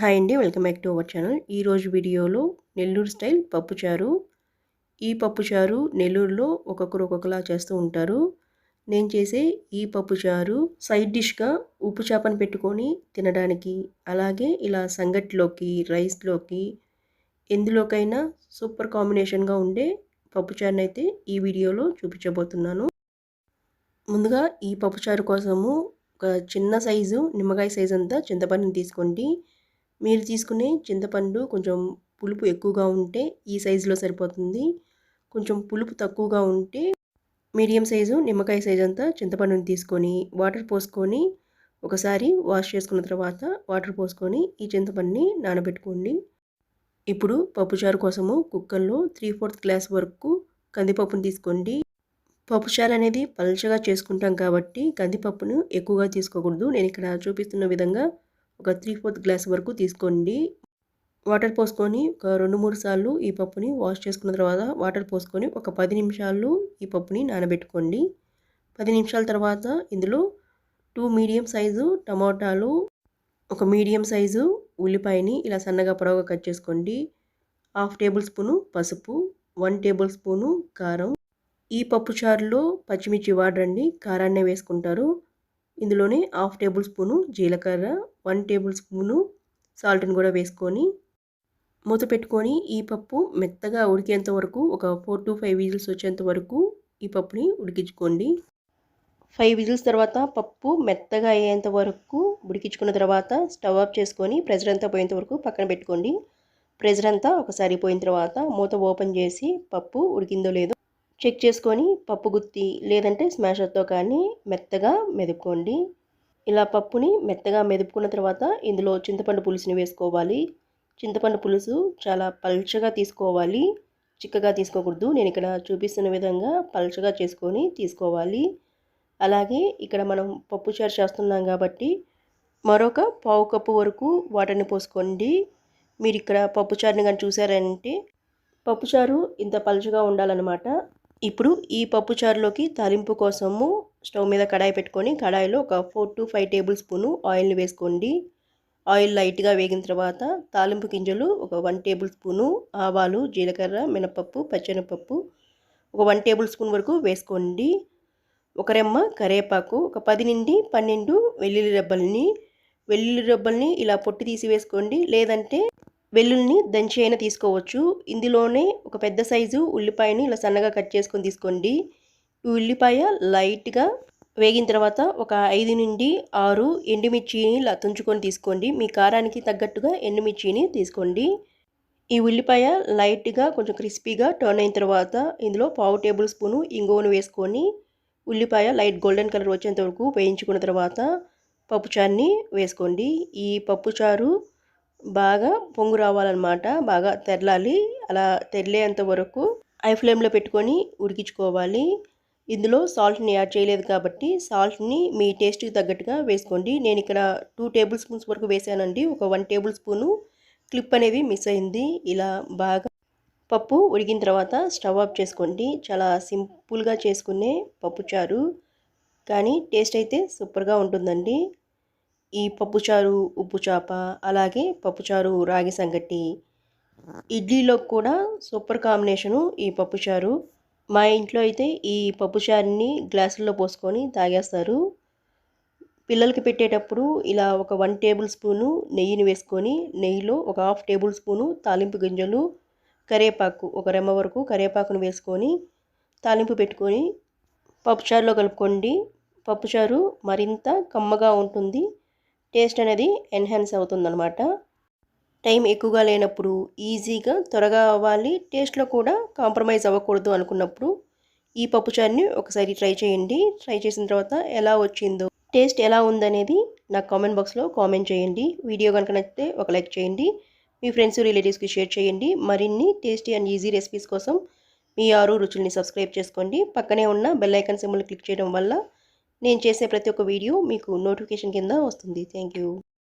Hi అండి welcome back to our channel ఈరోజు వీడియోలో నెల్లూరు స్టైల్ పప్పుచారు ఈ పప్పుచారు నెల్లూరులో ఒక్కొక్కరు ఒక్కొక్కలా చేస్తూ ఉంటారు. నేను చేసే ఈ పప్పుచారు సైడ్ డిష్గా ఉప్పు చేపను పెట్టుకొని తినడానికి అలాగే ఇలా సంగటిలోకి రైస్లోకి ఎందులోకైనా సూపర్ కాంబినేషన్గా ఉండే పప్పుచారుని అయితే ఈ వీడియోలో చూపించబోతున్నాను. ముందుగా ఈ పప్పుచారు కోసము ఒక చిన్న సైజు నిమ్మకాయ సైజు అంతా చింతపండుని తీసుకోండి మీరు తీసుకునే చింతపండు కొంచెం పులుపు ఎక్కువగా ఉంటే ఈ సైజులో సరిపోతుంది. కొంచెం పులుపు తక్కువగా ఉంటే మీడియం సైజు నిమ్మకాయ సైజు అంతా చింతపండుని తీసుకొని వాటర్ పోసుకొని ఒకసారి వాష్ చేసుకున్న తర్వాత వాటర్ పోసుకొని ఈ చింతపండుని నానబెట్టుకోండి. ఇప్పుడు పప్పుచారు కోసము కుక్కర్లో త్రీ ఫోర్త్ గ్లాస్ వరకు కందిపప్పును తీసుకోండి. పప్పుచారు అనేది పలచగా చేసుకుంటాం కాబట్టి కందిపప్పును ఎక్కువగా తీసుకోకూడదు. నేను ఇక్కడ చూపిస్తున్న విధంగా ఒక త్రీ ఫోర్త్ గ్లాస్ వరకు తీసుకోండి. వాటర్ పోసుకొని ఒక రెండు మూడు సార్లు ఈ పప్పుని వాష్ చేసుకున్న తర్వాత వాటర్ పోసుకొని ఒక పది నిమిషాలు ఈ పప్పుని నానబెట్టుకోండి. పది నిమిషాల తర్వాత ఇందులో టూ మీడియం సైజు టమాటాలు ఒక మీడియం సైజు ఉల్లిపాయని ఇలా సన్నగా పొడవుగా కట్ చేసుకోండి. హాఫ్ టేబుల్ స్పూను పసుపు వన్ టేబుల్ స్పూను కారం. ఈ పప్పు చారులో పచ్చిమిర్చి వాడరండి కారాన్నే వేసుకుంటారు. ఇందులోనే హాఫ్ టేబుల్ స్పూను జీలకర్ర వన్ టేబుల్ స్పూను సాల్ట్ని కూడా వేసుకొని మూత పెట్టుకొని ఈ పప్పు మెత్తగా ఉడికేంత వరకు ఒక ఫోర్ టు ఫైవ్ విజిల్స్ వచ్చేంత వరకు ఈ పప్పుని ఉడికించుకోండి. ఫైవ్ విజిల్స్ తర్వాత పప్పు మెత్తగా అయ్యేంత వరకు ఉడికించుకున్న తర్వాత స్టవ్ ఆఫ్ చేసుకొని ప్రెజర్ అంతా పోయేంత వరకు పక్కన పెట్టుకోండి. ప్రెజర్ అంతా ఒకసారి పోయిన తర్వాత మూత ఓపెన్ చేసి పప్పు ఉడికిందో లేదో చెక్ చేసుకొని పప్పు గుత్తి లేదంటే స్మాషర్తో కానీ మెత్తగా మెదుపుకోండి. ఇలా పప్పుని మెత్తగా మెదుపుకున్న తర్వాత ఇందులో చింతపండు పులుసుని వేసుకోవాలి. చింతపండు పులుసు చాలా పల్చగా తీసుకోవాలి. చిక్కగా తీసుకోకూడదు. నేను ఇక్కడ చూపిస్తున్న విధంగా పల్చగా చేసుకొని తీసుకోవాలి. అలాగే ఇక్కడ మనం పప్పు చారు చేస్తున్నాం కాబట్టి మరొక పావు కప్పు వరకు వాటర్ని పోసుకోండి. మీరు ఇక్కడ పప్పుచారుని కానీ చూసారంటే పప్పుచారు ఇంత పలుచగా ఉండాలన్నమాట. ఇప్పుడు ఈ పప్పుచారులోకి తాలింపు కోసము స్టవ్ మీద కడాయి పెట్టుకొని కడాయిలో ఒక four to five tablespoon ఆయిల్ని వేసుకోండి. ఆయిల్ లైట్గా వేగిన తర్వాత తాలింపు గింజలు ఒక వన్ టేబుల్ స్పూను ఆవాలు జీలకర్ర మినపప్పు పచ్చెనపప్పు ఒక వన్ టేబుల్ స్పూన్ వరకు వేసుకోండి. ఒక రెమ్మ కరేపాకు ఒక పది నుండి పన్నెండు వెల్లుల్లి రెబ్బల్ని వెల్లుల్లి రెబ్బల్ని ఇలా పొట్టి తీసి వేసుకోండి. లేదంటే వెల్లుల్ని దంచి అయినా తీసుకోవచ్చు. ఇందులోనే ఒక పెద్ద సైజు ఉల్లిపాయని ఇలా సన్నగా కట్ చేసుకొని తీసుకోండి. ఉల్లిపాయ లైట్గా వేగిన తర్వాత ఒక ఐదు నుండి ఆరు ఎండుమిర్చిని తుంచుకొని తీసుకోండి. మీ కారానికి తగ్గట్టుగా ఎండుమిర్చిని తీసుకోండి. ఈ ఉల్లిపాయ లైట్గా కొంచెం క్రిస్పీగా టర్న్ అయిన తర్వాత ఇందులో పావు టేబుల్ స్పూను ఇంగువను వేసుకొని ఉల్లిపాయ లైట్ గోల్డెన్ కలర్ వచ్చేంత వరకు వేయించుకున్న తర్వాత పప్పుచారుని వేసుకోండి. ఈ పప్పుచారు బాగా పొంగు రావాలన్నమాట. బాగా తెరలాలి. అలా తెరలేంత వరకు ఐ ఫ్లేమ్లో పెట్టుకొని ఉడికించుకోవాలి. ఇందులో సాల్ట్ని యాడ్ చేయలేదు కాబట్టి సాల్ట్ని మీ టేస్ట్కి తగ్గట్టుగా వేసుకోండి. నేను ఇక్కడ టూ టేబుల్ స్పూన్స్ వరకు వేసానండి. ఒక వన్ టేబుల్ స్పూను క్లిప్ అనేది మిస్ అయింది. ఇలా బాగా పప్పు ఉడికిన తర్వాత స్టవ్ ఆఫ్ చేసుకోండి. చాలా సింపుల్గా చేసుకునే పప్పుచారు కానీ టేస్ట్ అయితే సూపర్గా ఉంటుందండి. ఈ పప్పుచారు ఉప్పు చేప అలాగే పప్పుచారు రాగి సంగటి ఇడ్లీలో కూడా సూపర్ కాంబినేషను ఈ పప్పుచారు మా ఇంట్లో అయితే ఈ పప్పుచారుని గ్లాసుల్లో పోసుకొని తాగేస్తారు. పిల్లలకి పెట్టేటప్పుడు ఇలా ఒక వన్ టేబుల్ స్పూను నెయ్యిని వేసుకొని నెయ్యిలో ఒక హాఫ్ టేబుల్ స్పూను తాలింపు గింజలు కరివేపాకు ఒక రెమ్మ వరకు కరివేపాకును వేసుకొని తాలింపు పెట్టుకొని పప్పుచారులో కలుపుకోండి. పప్పుచారు మరింత కమ్మగా ఉంటుంది. టేస్ట్ అనేది ఎన్హాన్స్ అవుతుందన్నమాట. టైం ఎక్కువగా లేనప్పుడు ఈజీగా త్వరగా అవ్వాలి. టేస్ట్లో కూడా కాంప్రమైజ్ అవ్వకూడదు అనుకున్నప్పుడు ఈ పప్పుచారుని ఒకసారి ట్రై చేయండి. ట్రై చేసిన తర్వాత ఎలా వచ్చిందో టేస్ట్ ఎలా ఉందనేది నాకు కామెంట్ బాక్స్లో కామెంట్ చేయండి. వీడియో కనుక నచ్చితే ఒక లైక్ చేయండి. మీ ఫ్రెండ్స్ రిలేటివ్స్కి షేర్ చేయండి. మరిన్ని టేస్టీ అండ్ ఈజీ రెసిపీస్ కోసం మీ ఆరు రుచుల్ని సబ్స్క్రైబ్ చేసుకోండి. పక్కనే ఉన్న బెల్ ఐకాన్ సింబల్ క్లిక్ చేయడం వల్ల నేను చేసే ప్రతి ఒక్క వీడియో మీకు నోటిఫికేషన్ కింద వస్తుంది. Thank you